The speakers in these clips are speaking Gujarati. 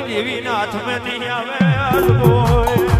કોઈ દેવી નાથ મેં નહીં આવે અલગોય.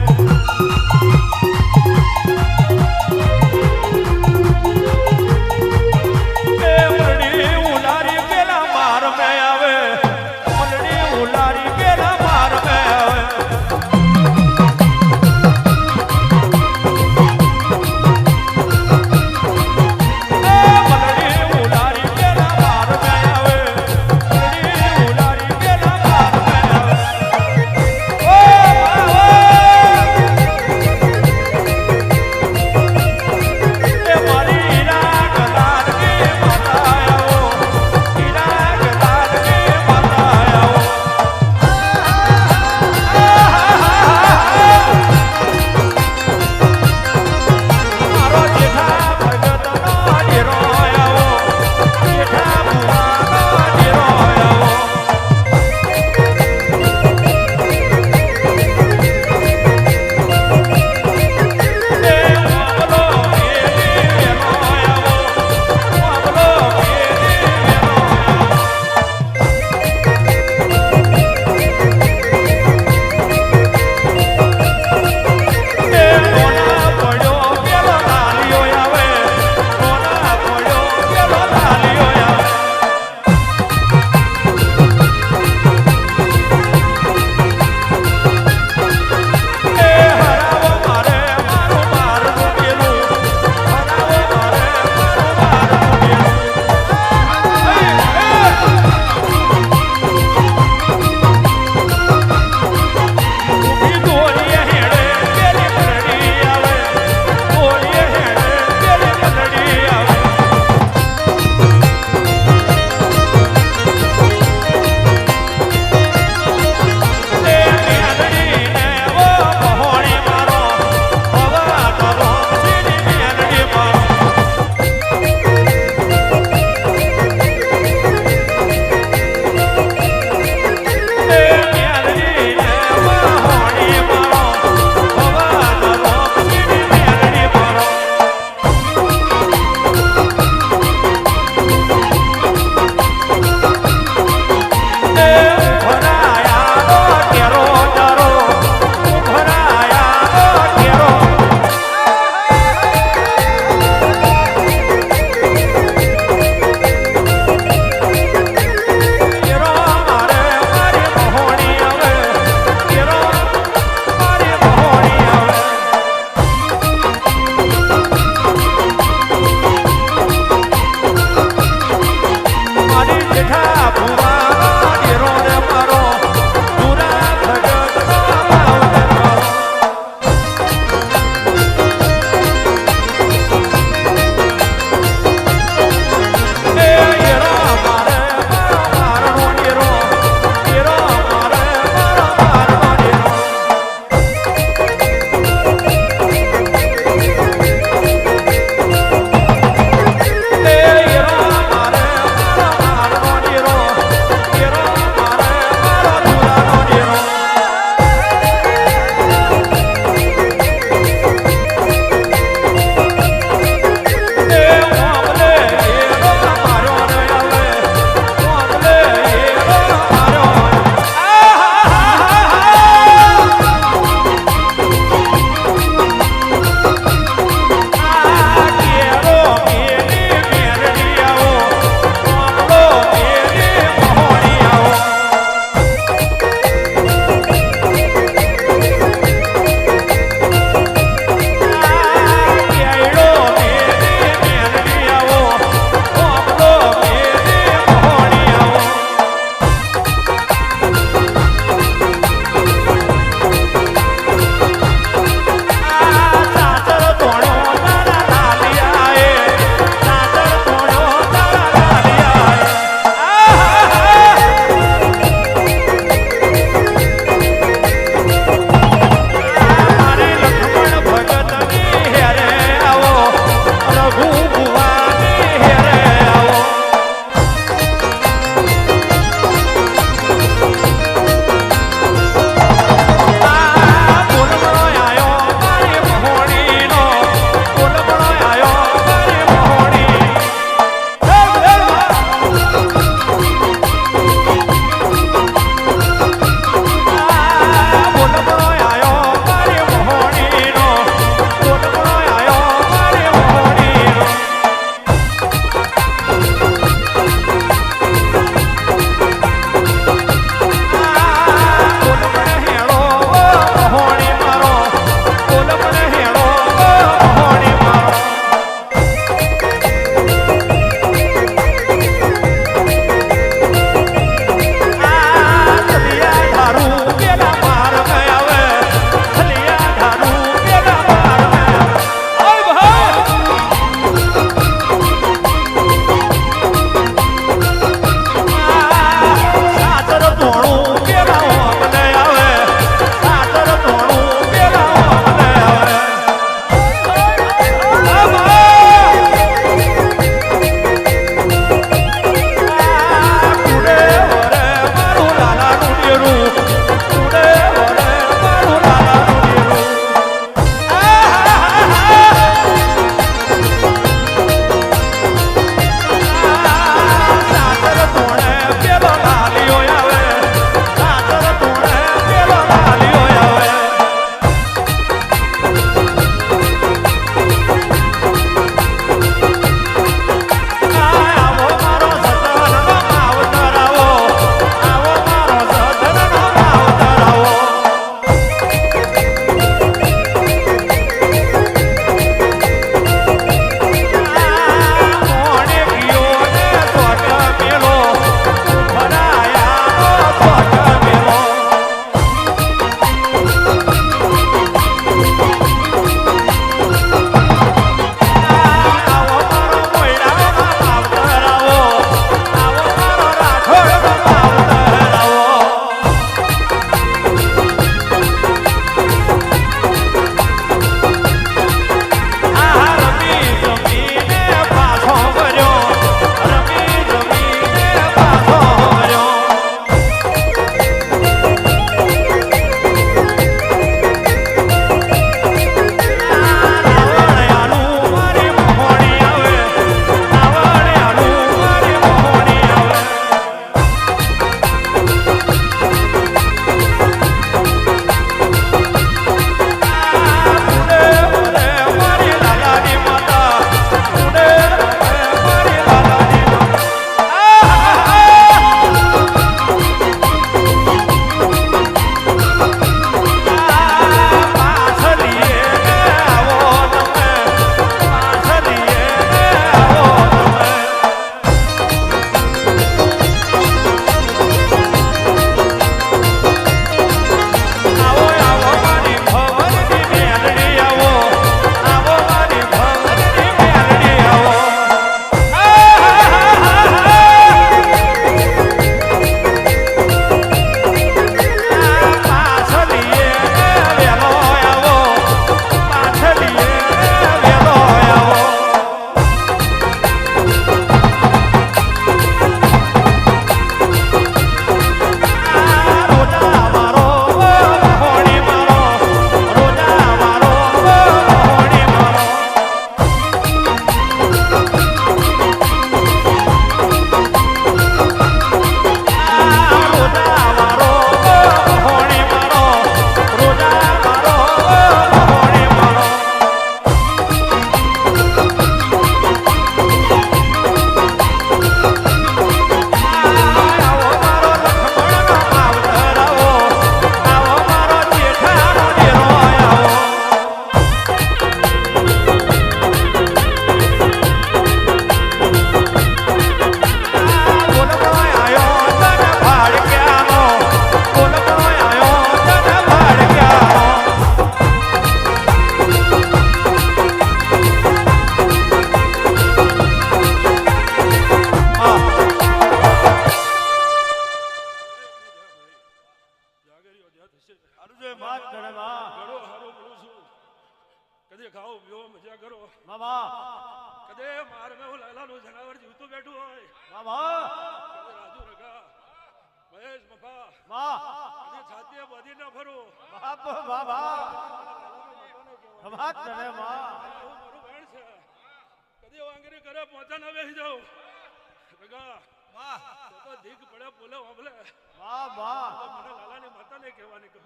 ધીક પડે બોલે વાબલે વાહ વાહ. મને લાલાની માતાને કહેવાની કે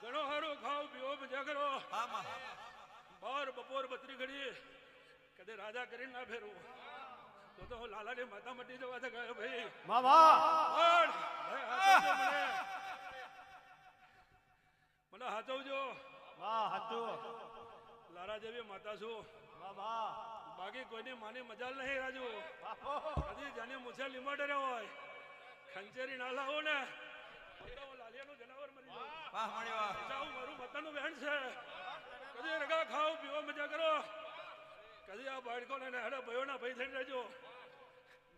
ઘણો હારો ખાઓ પીવો મજા કરો બાર બપોર બત્રી ઘડી કદે રાજા કરીને ના ફેરવું. તો તો હું લાલાની માતા મટી જવા તો ગયો ભાઈ. વાહ વાહ. મને મને. હાચવજો. વાહ હતું લારા જેવી માતા છું. બાબા બાકી કોઈની માની મજા નહીં રાજુ. હજી જાને મુછે લીમડ રહ્યો હોય ખંચેરી ના લાવો ને. લાલિયાનું જનાવર મરી જાઉં મારું માતાનું બહેન છે. કદી રગા ખાઓ પીવો મજા કરો. કદી આ બાળકો ને ભયો ભયોના ભાઈ થઈને રહેજો.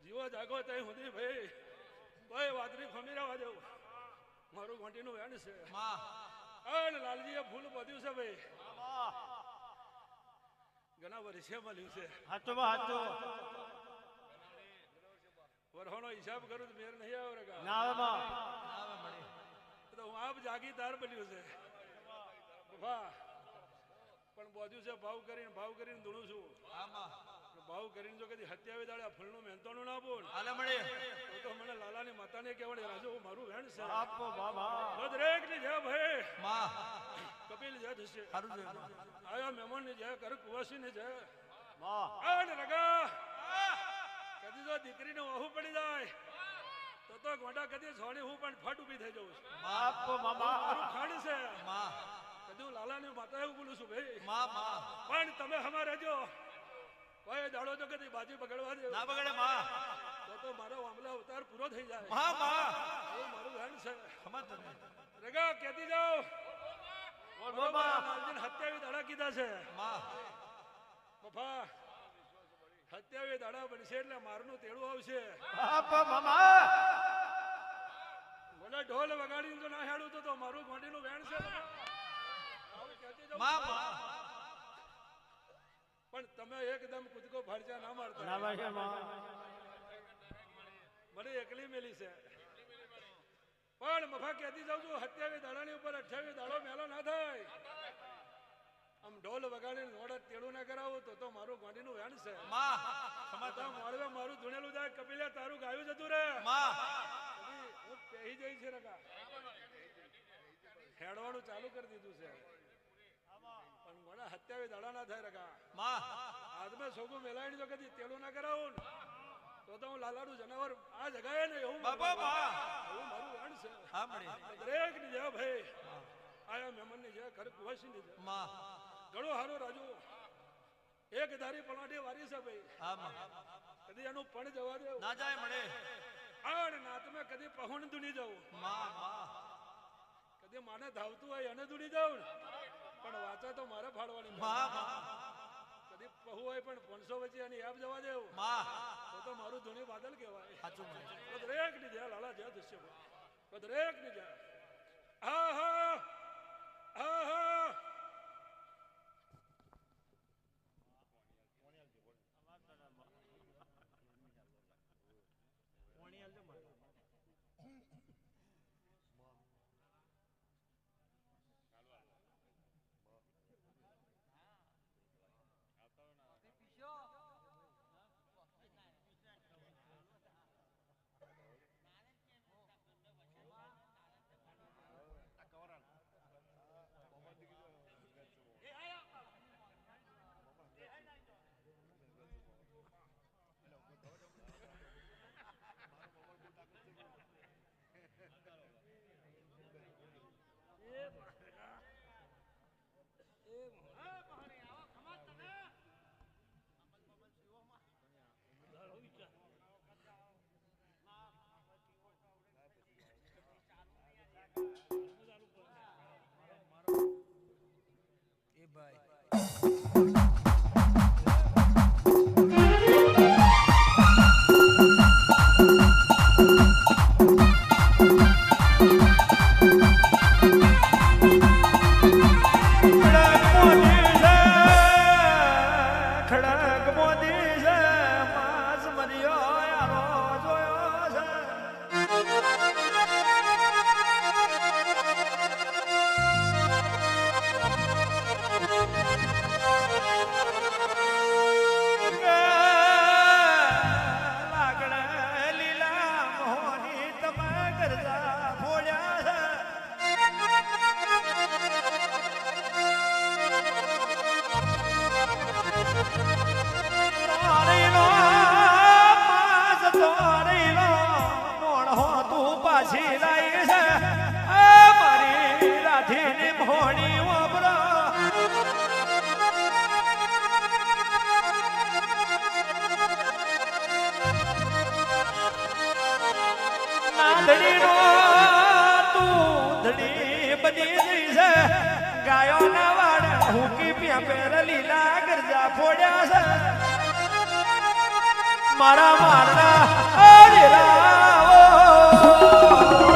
જીવો જાગો ત્યાં સુધી ભાઈ ભાઈ વાદળી ખમી રહેવા દેવું મારું ઘોંટીનું બહેન છે. અને લાલજીએ ફૂલ બધ્યું છે ભાઈ. ઘણા વર્ષે મળ્યું છે. બા વરહોનો હિસાબ કરું મેર નહીં આવે ના આવે તો હું આપ જાગીદાર બન્યું છે. વાહ. પણ બોધ્યું છે ભાવ કરીને ભાવ કરીને ધૂણું છું. ભાવ કરીને જો કદી હત્યા દાડે આ ફૂલનું નું ના બોલ. તો તો મને લાલાની માતાને કહેવાડે રાજુ મારું વેણ છે. આપો બાબા દરેકની જય ભાઈ કપિલ જય થશે. આયા મહેમાનની જય. કર કુવાસી ને જય આને રગા. કદી જો દીકરીને વાહુ પડી જાય. તો તો ગોંડા કદી છોડી હું પણ ફટ ઊભી થઈ છું. બાપ મારું બાબા છે. છે કદી હું લાલાની માતા એવું બોલું છું ભાઈ. પણ તમે હમા રહેજો કોઈ દાડો તો કદી બાજી બગડવા દે તો તો મારો મામલા અવતાર પૂરો થઈ જાય. એવું મારું ઘણ છે. રગા કહેતી જાઓ બોલ બરોબર, બાબા લાલજીને સત્યાવીસ દાડા કીધા છે. બફા સત્યાવીસ દાડા બનશે એટલે મારનું તેડું આવશે. બાપ ઢોલ વગાડીને તો ના હેડું તો મારું ગોંડીનું વેણ છે પણ તમે એકદમ કૂદકો ફાડચા ના ના મારતા મને એકલી મેલી છે. પણ મફા કહેતી જાઉં છું સત્યાવીસ દાડાની ઉપર અઠ્યાવીસ દાડો મેલો ના થાય. આમ ઢોલ વગાડીને નોડ તેડું ના કરાવું તો તો મારું ગોંડીનું વેણ છે. મોડવે મારું ધૂણેલું જાય કપિલે તારું ગાયું જતું રે. હું પહેરી જઈ છે રકા હેડવાનું ચાલુ કરી દીધું છે. પણ મને હત્યાવી દાડા ના થાય રકા હાથમાં સોગું મેલાવી જો કદી તેડું ના કરાવું ને, તો તો હું લાલાડુ જનાવર આ જગાએ ને હું બાબા બા. હું મારું વણ છે. દરેકની જય ભાઈ આયા મહેમાનની જય ઘર કુવાસી ની જય ઘણો હારો રાજુ. એક ધારી પલાટી વારી છે ભાઈ. હા કદી એનું પણ જવા દે. ના જાય મળે. આડ નાતમે કદી પહોણ દુની જાઉં. માં માં. કદી માને ધાવતું હોય એને દુની જાવ પણ વાચા તો મારે ફાડવાની માં માં. કદી પહુ હોય પણ પાંચસો વચ્ચે એની એપ જવા દેવું. માં. તો મારું ધૂણી બાદલ કહેવાય. દરેકની જય લાલા જય દૃશ્ય દરેકની જય. હા હા જઈ છે ગાયોના વાડ હુકી પ્યા પેર લીલા ગરજા ફોડ્યા છે. મારા મારના અરે ઉતરી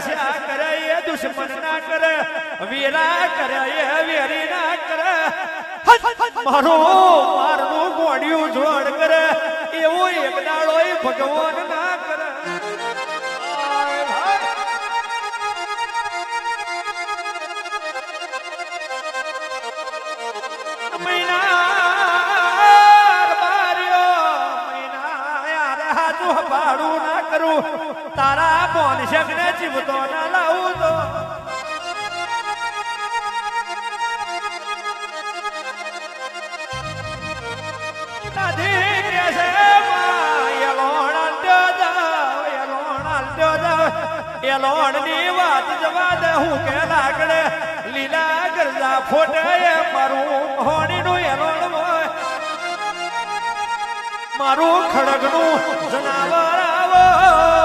દશા કરે, એ દુશ્મન ના કરે, વીરા કરે, એ વેરી ના કરે. મારું, મારનું ગોળિયું જોડ કરે, એવું એક દાડો ભગવાન ના તારા પોન શકને જીવતો ના લાવું તો દાદી છે માં એલોણ અલ્યો જાવ એલોણ અલ્યો જાવ એલોણની વાત જવા દે, હું કે લાગડે લીલા ગરજા ફોટે મારું હોણી નું એલોણ હોય. મારું ખડગનું જનાવર આવો.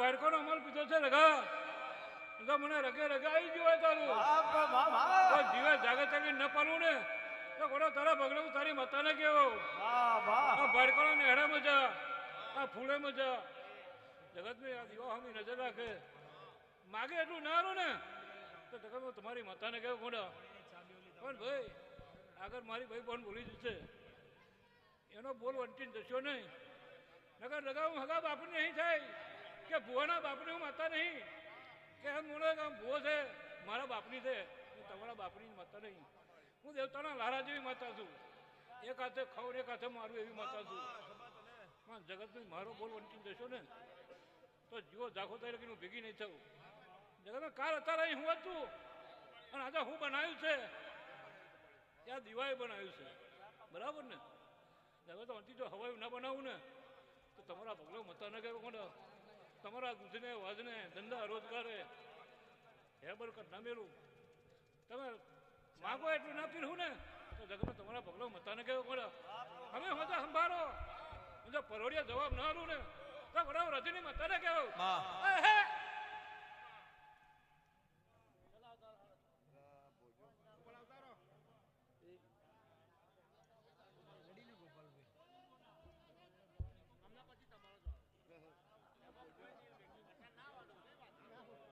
બાળકોનો અમલ પીધો છે રગા તો મને રગે રગે આવી ગયો તારું. જીવે જાગે તકી ન પાલું ને. તો ઘોડો તારા બગડે હું તારી માતાને કેવો આ નેહડા મજા આ ફૂલે મજા. જગતની આ દીવા હમી નજર રાખે. માગે એટલું ના હારું ને. તો જગતમાં તમારી માતાને કેવો ઘોડા પણ ભાઈ આગળ મારી ભાઈ બોન બોલી જશે. એનો બોલ વંટીને જશો નહીં. નગર લગાવું હગા બાપની અહીં થાય. કે ભુવાના બાપને હું માતા નહીં. કે મોડે આમ ભુવો છે, મારા બાપની છે, હું તમારા બાપની માતા નહીં. હું દેવતાના લારા જેવી માતા છું. એક હાથે ખાઉં એક હાથે મારું એવી માતા છું. પણ જગતભાઈ મારો બોલ વંટી જશો ને, તો જીવો ઝાખો થાય લગીને હું ભેગી નહીં થવું જગતમાં કાલ અત્યારે અહીં હું હતું અને આજે હું બનાવ્યું છે. ત્યાં દિવાળી બનાવ્યું છે. બરાબર ને? જગત અંતિ જો હવાયું ના બનાવું ને, તો તમારા પગલો મતા ન કહેવા કોણ તમારા દૂધને વાજને ધંધા રોજગારે. હે બરકત ના મેળવું તમે માગો એટલું ના પીરવું ને તો જગમાં તમારા પગલો મતાને કેવો કહેવું અમે હોતા સંભાળો. જો પરોડિયા જવાબ ના આલું ને તો બરાબર રજની મતાને કેવો? હા હે.